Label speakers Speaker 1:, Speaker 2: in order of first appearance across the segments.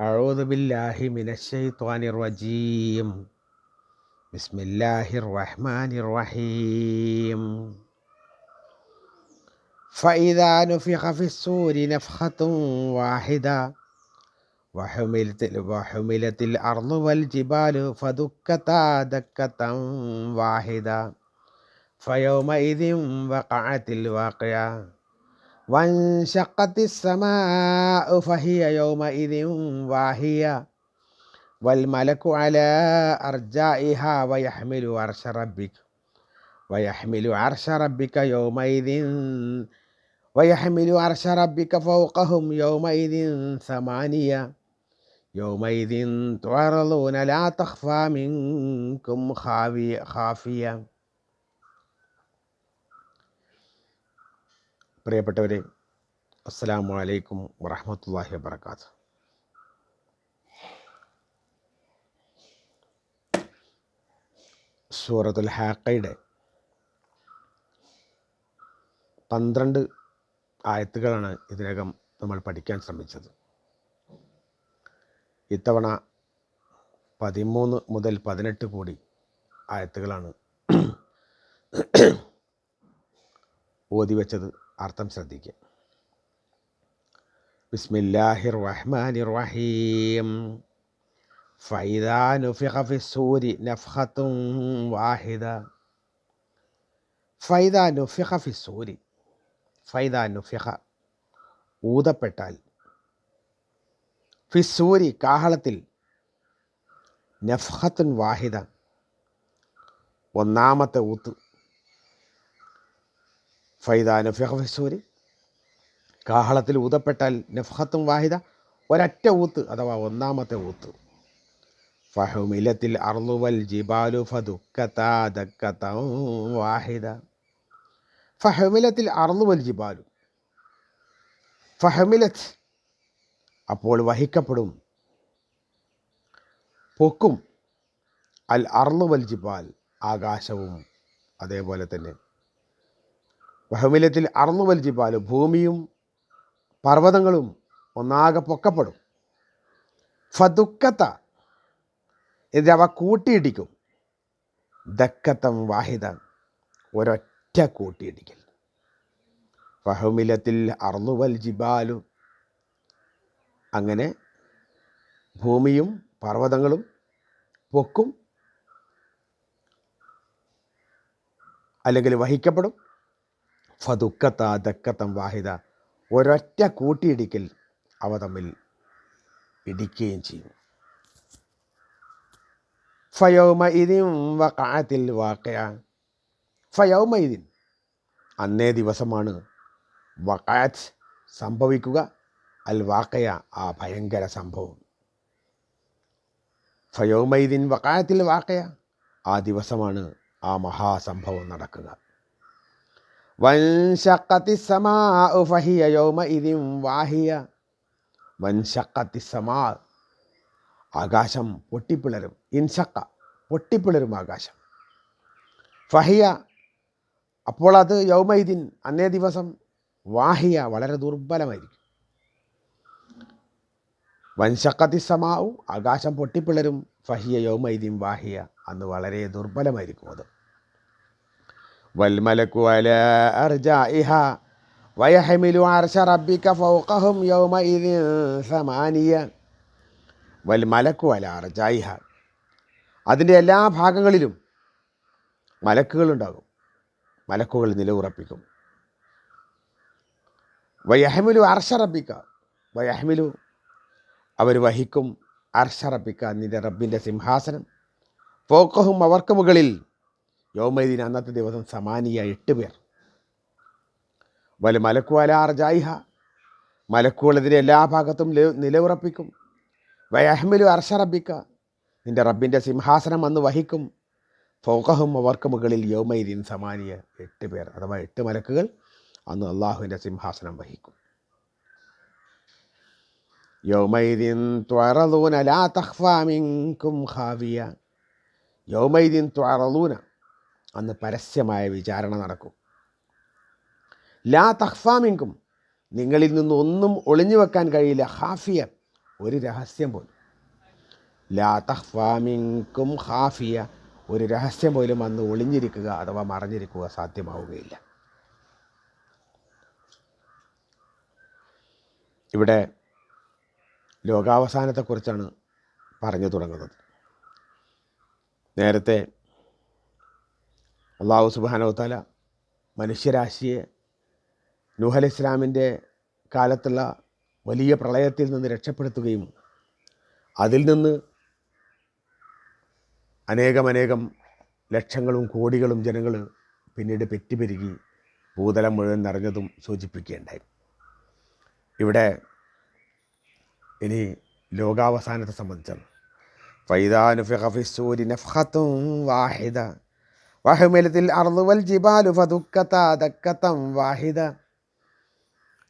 Speaker 1: أعوذ بالله من الشيطان الرجيم بسم الله الرحمن الرحيم فإذا نفخ في الصور نفخة واحدة وحملت, وحملت الأرض والجبال فدكتا دكة واحدة فيومئذ وقعت الواقعة وانشقت السماء فهي يومئذ واهية والملك على أرجائها ويحمل عرش ربك ويحمل عرش ربك يومئذ ويحمل عرش ربك فوقهم يومئذ ثمانية. يومئذ تعرضون لا تخفى منكم خافية പ്രിയപ്പെട്ടവരെ അസ്സാം വലൈക്കും വറഹമത്തല്ലാഹി വബർക്കാത്ത് സൂറത്തുൽ ഹാക്കയുടെ പന്ത്രണ്ട് ആയത്തുകളാണ് ഇതിനകം നമ്മൾ പഠിക്കാൻ ശ്രമിച്ചത്. ഇത്തവണ പതിമൂന്ന് മുതൽ പതിനെട്ട് കോടി ആയത്തുകളാണ് ഓതി വെച്ചത് അർത്ഥം ശ്രദ്ധിക്കുക. ബിസ്മില്ലാഹിർ റഹ്മാനിർ റഹീം ഫൈദാ വാഹിദ. ഫൈദാ ഫൈദാ ഊതപ്പെട്ടാൽ. ഫിസ്സൂരി കാഹളത്തിൽ നഫ്ഹത്തുൻ വാഹിദ. ഒന്നാമത്തെ ഊത്ത്. ഫൈദ നഫിഹസൂരി കാഹളത്തിൽ ഊതപ്പെട്ടാൽ നഫ്ഹത്തും വാഹിദ. ഒരറ്റ ഊത്ത് അഥവാ ഒന്നാമത്തെ ഊത്ത്. ഫഹുമിലത്തിൽ അർലുവൽ ജിബാലു വാഹിദ. ഫഹുമിലത്തിൽ അർലുവൽ ജിബാലു. ഫഹമിലത്ത് അപ്പോൾ വഹിക്കപ്പെടും. പൊക്കും. അൽ അർലുവൽ ജിബാൽ ആകാശവും അതേപോലെ തന്നെ. വഹമിലത്തിൽ അറന്നു വലിച്ചിപ്പാൽ ഭൂമിയും പർവതങ്ങളും ഒന്നാകെ പൊക്കപ്പെടും. ഫതുക്കത്ത എന്നിട്ട് അവ കൂട്ടിയിടിക്കും. ദക്കത്തം വാഹിദ ഒരൊറ്റ കൂട്ടിയിടിക്കൽ. ഫഹമിലത്തിൽ അർന്നുവൽ ജിബാലു അങ്ങനെ ഭൂമിയും പർവതങ്ങളും പൊക്കും. അല്ലെങ്കിൽ വഹിക്കപ്പെടും. ഫതുക്കത്ത ദക്കത്തം വാഹിദ. ഒരൊറ്റ കൂട്ടിയിടിക്കൽ അവ തമ്മിൽ ഇടിക്കുകയും ചെയ്യും. ഫയോമ വാക്കയ ഫയോമ അന്നേ ദിവസമാണ് വക്കാത്ത് സംഭവിക്കുക. അൽ വാക്കയ ആ ഭയങ്കര സംഭവം. ഫയോമൈദിൻ വക്കായത്തിൽ വാക്കയ ആ ദിവസമാണ് ആ മഹാസംഭവം നടക്കുക. വൻഷക്കത്തി സമാ ഫഹിയ വാഹിയ. വൻഷക്കത്തി സമാ ആകാശം പൊട്ടിപ്പിളരും. ഇൻഷക്ക പൊട്ടിപ്പിളരും ആകാശം. ഫഹിയ അപ്പോൾ അത് യൗമൈദിൻ അന്നേ ദിവസം വാഹിയ വളരെ ദുർബലമായിരിക്കും. വൻശക്കത്തി സമാവും ആകാശം പൊട്ടിപ്പിളരും ഫഹിയ യൗമൈദിൻ വാഹിയ അന്ന് വളരെ ദുർബലമായിരിക്കും അത്. വൽമലക്കു അല അർജാഇഹ വയഹമിലു അർഷ റബ്ബിക ഫൗഖഹും യൗമ ഇതിൻ സമാനിയ വൽമലക്കു അല അർജായിഹ അതിന്റെ എല്ലാ ഭാഗങ്ങളിലും മലക്കുകളുണ്ടാകും. മലക്കുകൾ നിലവുറപ്പിക്കും വയഹമിലു അർഷറബിക്ക വയഹമിലു അവർ വഹിക്കും അർഷറബിക്ക നിന്റെ റബ്ബിന്റെ സിംഹാസനം. പോക്കഹും അവർക്ക് മുകളിൽ യോമൈദീൻ അന്നത്തെ ദിവസം സമാനിയ എട്ട് പേർ. വല മലക്കുവല അർജായിഹ. മലക്കുകളെതിരെ എല്ലാ ഭാഗത്തും നിലവുറപ്പിക്കും വയഹ്മിലു അർഷറബിക്ക നിന്റെ റബ്ബിന്റെ സിംഹാസനം അന്ന് വഹിക്കും. ഫോക്കഹും അവർക്ക് മുകളിൽ യോമൈദീൻ സമാനിയ എട്ട് പേർ അഥവാ എട്ട് മലക്കുകൾ അന്ന് അള്ളാഹുവിന്റെ സിംഹാസനം വഹിക്കും. യൗമൈദീൻ ത്വറലൂന ലാ തഖ്ഫാമിൻകും ഖാവിയ. യൗമൈദീൻ ത്വറലൂന അന്ന് പരസ്യമായ വിചാരണ നടക്കും. ലാ തഹ്ഫാമിങ്കും നിങ്ങളിൽ നിന്നൊന്നും ഒളിഞ്ഞു വെക്കാൻ കഴിയില്ല. ഹാഫിയ ഒരു രഹസ്യം പോലും. ലാ തഹ്ഫാമിങ്കും ഹാഫിയ ഒരു രഹസ്യം പോലും അന്ന് ഒളിഞ്ഞിരിക്കുക അഥവാ മറഞ്ഞിരിക്കുക സാധ്യമാവുകയില്ല. ഇവിടെ ലോകാവസാനത്തെക്കുറിച്ചാണ് പറഞ്ഞു തുടങ്ങുന്നത്. നേരത്തെ അള്ളാഹു സുബാനോത്തല മനുഷ്യരാശിയെ നൂഹൽ ഇസ്ലാമിന്റെ കാലത്തുള്ള വലിയ പ്രളയത്തിൽ നിന്ന് രക്ഷപ്പെടുത്തുകയും അതിൽ നിന്ന് അനേകമനേകം ലക്ഷങ്ങളും കോടികളും ജനങ്ങൾ പിന്നീട് പെറ്റിപ്പെരുകി ഭൂതലം മുഴുവൻ നിറഞ്ഞതും സൂചിപ്പിക്കുകയുണ്ടായി. ഇവിടെ ഇനി ലോകാവസാനത്തെ സംബന്ധിച്ചാണ്. ഫൈദാനുഫിസൂരി നഫ്ഹത്തും വാഹിദ വഹുമലത്തിൽ അർദുവൽ ജിബാലു ഫതുക്കത്ത വാഹിദ.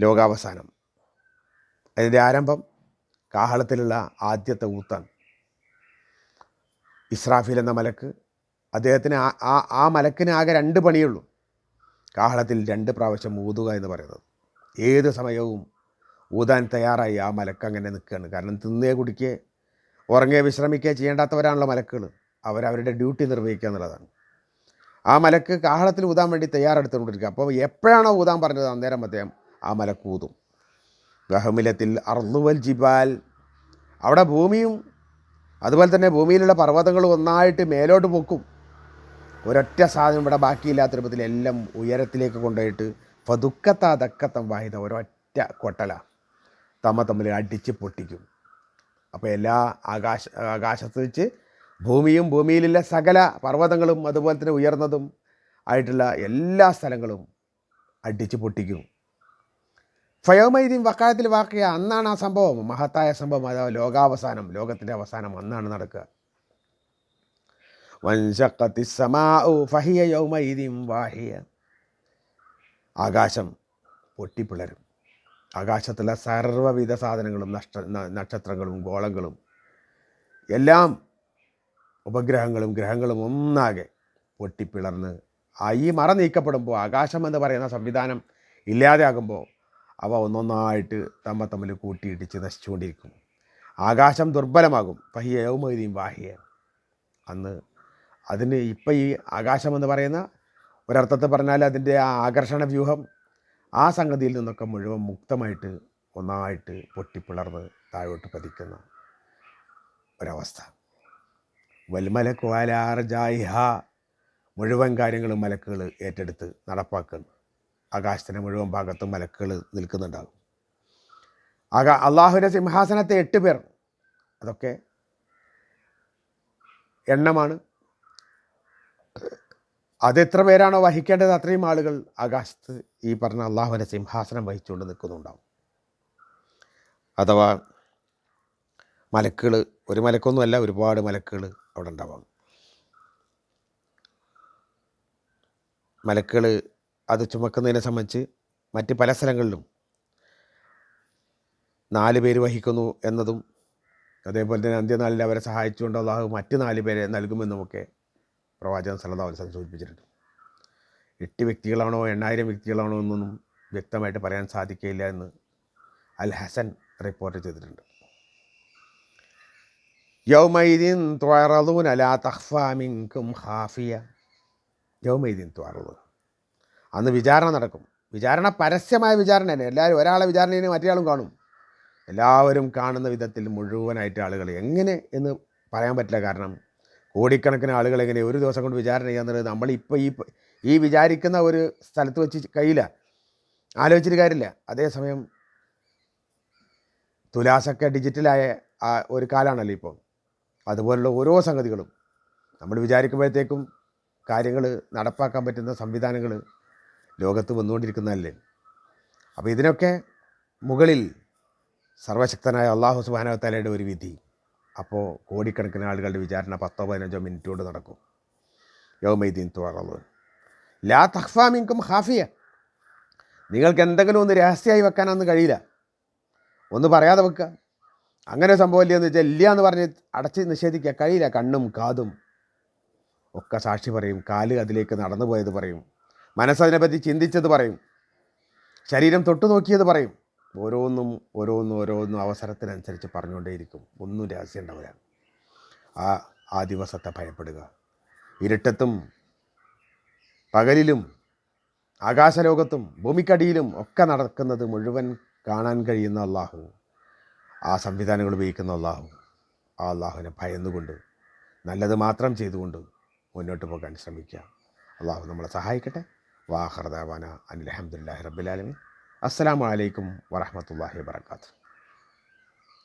Speaker 1: ലോകാവസാനം. അതിന്റെ ആരംഭം കാഹളത്തിലുള്ള ആദ്യത്തെ ഊത്താണ്. ഇസ്രാഫിൽ എന്ന മലക്ക് അദ്ദേഹത്തിന് ആ ആ മലക്കിന് ആകെ രണ്ട് പണിയുള്ളൂ. കാഹളത്തിൽ രണ്ട് പ്രാവശ്യം ഊതുക എന്ന് പറയുന്നത്. ഏത് സമയവും ഊതാൻ തയ്യാറായി ആ മലക്ക് അങ്ങനെ നിൽക്കുകയാണ്. കാരണം തിന്നേ കുടിക്കേ ഉറങ്ങേ വിശ്രമിക്കേ ചെയ്യേണ്ടാത്തവരാണല്ലോ മലക്കുകൾ അവരവരുടെ ഡ്യൂട്ടി നിർവഹിക്കുക എന്നുള്ളതാണ്. ആ മലക്ക് കാഹളത്തിൽ ഊതാൻ വേണ്ടി തയ്യാറെടുത്തുകൊണ്ടിരിക്കുക. അപ്പോൾ എപ്പോഴാണോ ഊതാൻ പറഞ്ഞത് അന്നേരം അദ്ദേഹം ആ മലക്ക് ഊതും. ഗഹമിലത്തിൽ അർന്നുവൽ ജിബാൽ. അവിടെ ഭൂമിയും അതുപോലെ തന്നെ ഭൂമിയിലുള്ള പർവതങ്ങളും ഒന്നായിട്ട് മേലോട്ട് പൊക്കും. ഒരൊറ്റ സാധനം ഇവിടെ ബാക്കിയില്ലാത്ത രൂപത്തിൽ എല്ലാം ഉയരത്തിലേക്ക് കൊണ്ടുപോയിട്ട് പതുക്കത്താ തക്കത്തം വാഹിത ഒരൊറ്റ കൊട്ടല തമ്മ തമ്മിൽ അടിച്ച് പൊട്ടിക്കും. അപ്പോൾ എല്ലാ ആകാശ ആകാശത്ത് വെച്ച് ഭൂമിയും ഭൂമിയിലുള്ള സകല പർവതങ്ങളും അതുപോലെ തന്നെ ഉയർന്നതും ആയിട്ടുള്ള എല്ലാ സ്ഥലങ്ങളും അടിച്ചു പൊട്ടിക്കും. ഫയോമൈദീൻ വക്കാലത്തിൽ വാക്കിയ അന്നാണ് ആ സംഭവം. മഹത്തായ സംഭവം. അഥവാ ലോകാവസാനം ലോകത്തിന്റെ അവസാനം അന്നാണ് നടക്കുക. വൻഷക്കത്തി സമാഉ ഫഹിയ വാഹിയ. ആകാശം പൊട്ടിപ്പിളരും. ആകാശത്തുള്ള സർവവിധ സാധനങ്ങളും നഷ്ട നക്ഷത്രങ്ങളും ഗോളങ്ങളും എല്ലാം ഉപഗ്രഹങ്ങളും ഗ്രഹങ്ങളും ഒന്നാകെ പൊട്ടിപ്പിളർന്ന്. ആ ഈ മറ നീക്കപ്പെടുമ്പോൾ ആകാശം എന്ന് പറയുന്ന സംവിധാനം ഇല്ലാതെയാകുമ്പോൾ അവ ഒന്നൊന്നായിട്ട് തമ്മ തമ്മിൽ കൂട്ടിയിടിച്ച് നശിച്ചുകൊണ്ടിരിക്കും. ആകാശം ദുർബലമാകും. പഹിയ യൗമൈദീൻ വാഹിയ. അന്ന് അതിന് ഇപ്പം ഈ ആകാശം എന്ന് പറയുന്ന ഒരർത്ഥത്തിൽ പറഞ്ഞാൽ അതിന്റെ ആ ആകർഷണ വ്യൂഹം ആ സംഗതിയിൽ നിന്നൊക്കെ മുഴുവൻ മുക്തമായിട്ട് ഒന്നായിട്ട് പൊട്ടിപ്പിളർന്ന് താഴോട്ട് പതിക്കുന്ന ഒരവസ്ഥ. വൽമലക്കു വാലാർജായിഹ ജായിഹ മുഴുവൻ കാര്യങ്ങളും മലക്കുകൾ ഏറ്റെടുത്ത് നടപ്പാക്കുന്നു ആകാശത്തിന്റെ മുഴുവൻ ഭാഗത്തും മലക്കുകൾ നിൽക്കുന്നുണ്ടാകും. ആകാ അള്ളാഹുവിന്റെ സിംഹാസനത്തെ എട്ട് പേർ. അതൊക്കെ എണ്ണമാണ്. അത് എത്ര പേരാണോ വഹിക്കേണ്ടത് അത്രയും ആളുകൾ ആകാശത്ത് ഈ പറഞ്ഞ അള്ളാഹുവിന്റെ സിംഹാസനം വഹിച്ചുകൊണ്ട് നിൽക്കുന്നുണ്ടാവും. അഥവാ മലക്കുകൾ ഒരു മലക്കൊന്നുമല്ല ഒരുപാട് മലക്കുകൾ അവിടെ ഉണ്ടാവാം. മലക്കുകൾ അത് ചുമക്കുന്നതിനെ സംബന്ധിച്ച് മറ്റ് പല സ്ഥലങ്ങളിലും നാല് പേര് വഹിക്കുന്നു എന്നതും അതേപോലെ തന്നെ അന്ത്യനാളിൽ അവരെ സഹായിച്ചുകൊണ്ട് അള്ളാഹു മറ്റ് നാല് പേരെ നൽകുമെന്നുമൊക്കെ പ്രവാചകൻ അലൈഹി വസല്ലം സൂചിപ്പിച്ചിട്ടുണ്ട്. എട്ട് വ്യക്തികളാണോ എണ്ണായിരം വ്യക്തികളാണോ എന്നൊന്നും വ്യക്തമായിട്ട് പറയാൻ സാധിക്കില്ല എന്ന് അൽ ഹസൻ റിപ്പോർട്ട് ചെയ്തിട്ടുണ്ട്. അലാ അന്ന് വിചാരണ നടക്കും. വിചാരണ പരസ്യമായ വിചാരണ തന്നെ. എല്ലാവരും ഒരാളെ വിചാരണയിൽ മറ്റേയാളും കാണും. എല്ലാവരും കാണുന്ന വിധത്തിൽ മുഴുവനായിട്ട് ആളുകൾ എങ്ങനെ എന്ന് പറയാൻ പറ്റില്ല. കാരണം കോടിക്കണക്കിന് ആളുകൾ എങ്ങനെ ഒരു ദിവസം കൊണ്ട് വിചാരണ ചെയ്യാന്നുള്ളത് നമ്മളിപ്പോൾ ഈ ഈ വിചാരിക്കുന്ന ഒരു സ്ഥലത്ത് വെച്ച് കഴിയില്ല ആലോചിച്ചിട്ട് കാര്യമില്ല. അതേസമയം തുലാസൊക്കെ ഡിജിറ്റലായ ഒരു കാലമാണല്ലോ ഇപ്പോൾ അതുപോലുള്ള ഓരോ സംഗതികളും നമ്മൾ വിചാരിക്കുമ്പോഴത്തേക്കും കാര്യങ്ങൾ നടപ്പാക്കാൻ പറ്റുന്ന സംവിധാനങ്ങൾ ലോകത്ത് വന്നുകൊണ്ടിരിക്കുന്നതല്ലേ? അപ്പോൾ ഇതിനൊക്കെ മുകളിൽ സർവശക്തനായ അള്ളാഹു സുബാനവത്താലയുടെ ഒരു വിധി. അപ്പോൾ കോടിക്കണക്കിന് ആളുകളുടെ വിചാരണ പത്തോ പതിനഞ്ചോ മിനിറ്റ് കൊണ്ട് നടക്കും. യോമൈദീൻ തുറന്നു ലാ തഹ്ഫാമിങ്കും ഹാഫിയ നിങ്ങൾക്ക് എന്തെങ്കിലും ഒന്ന് രഹസ്യമായി വെക്കാനൊന്നും കഴിയില്ല. ഒന്ന് പറയാതെ വെക്കുക. അങ്ങനെ സംഭവമില്ലെന്ന് വെച്ചാൽ ഇല്ല എന്ന് പറഞ്ഞ് അടച്ച് നിഷേധിക്കുക കഴിയില്ല. കണ്ണും കാതും ഒക്കെ സാക്ഷി പറയും. കാൽ അതിലേക്ക് നടന്നു പോയത് പറയും. മനസ്സതിനെപ്പറ്റി ചിന്തിച്ചത് പറയും. ശരീരം തൊട്ടു നോക്കിയത് പറയും. ഓരോന്നും ഓരോന്നും ഓരോന്നും അവസരത്തിനനുസരിച്ച് പറഞ്ഞുകൊണ്ടേയിരിക്കും. ഒന്നും രഹസ്യം ഉണ്ടാവില്ല. ആ ആ ദിവസത്തെ ഭയപ്പെടുക. ഇരുട്ടത്തും പകലിലും ആകാശലോകത്തും ഭൂമിക്കടിയിലും ഒക്കെ നടക്കുന്നത് മുഴുവൻ കാണാൻ കഴിയുന്ന അള്ളാഹു. ആ സംവിധാനങ്ങൾ ഉപയോഗിക്കുന്ന അള്ളാഹു ആ അള്ളാഹുവിനെ ഭയന്നുകൊണ്ട് നല്ലത് മാത്രം ചെയ്തുകൊണ്ട് മുന്നോട്ട് പോകാൻ ശ്രമിക്കുക. അള്ളാഹു നമ്മളെ സഹായിക്കട്ടെ. വാഹർദാവാന അനിൽ അഹമ്മദില്ലാഹി റബ്ബുലാലമി അസ്സാം വലൈക്കും വറഹമത്തല്ലാഹി വാത്തു